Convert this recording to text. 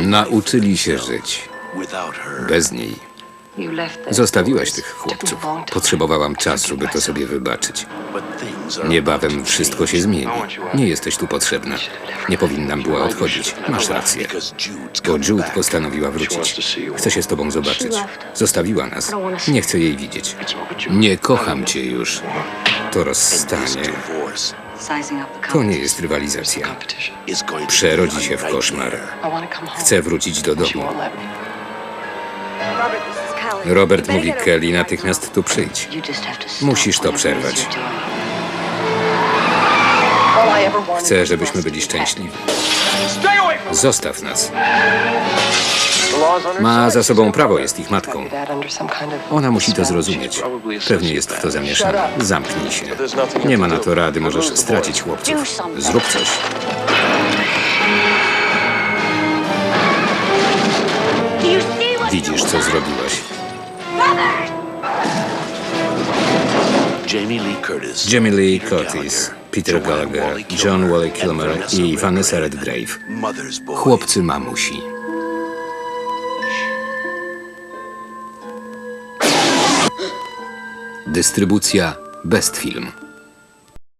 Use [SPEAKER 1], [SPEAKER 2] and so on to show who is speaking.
[SPEAKER 1] Nauczyli się żyć. Bez niej. Zostawiłaś tych chłopców. Potrzebowałam czasu, by to sobie wybaczyć. Niebawem wszystko się zmieni. Nie jesteś tu potrzebna. Nie powinnam była odchodzić. Masz rację. Bo Jude postanowiła wrócić. Chce się z tobą zobaczyć. Zostawiła nas. Nie chcę jej widzieć. Nie kocham cię już. To rozstanie. To nie jest rywalizacja. Przerodzi się w koszmar. Chcę wrócić do domu. Robert mówi Kelly, natychmiast tu przyjdź. Musisz to przerwać. Chcę, żebyśmy byli szczęśliwi. Zostaw nas. Ma za sobą prawo, jest ich matką. Ona musi to zrozumieć. Pewnie jest w to zamieszana. Zamknij się. Nie ma na to rady, możesz stracić chłopców. Zrób coś. Widzisz, co zrobiłaś. Jamie Lee Curtis, Peter Gallagher, John Wally Kilmer i Vanessa Redgrave. Chłopcy mamusi. Dystrybucja Best Film.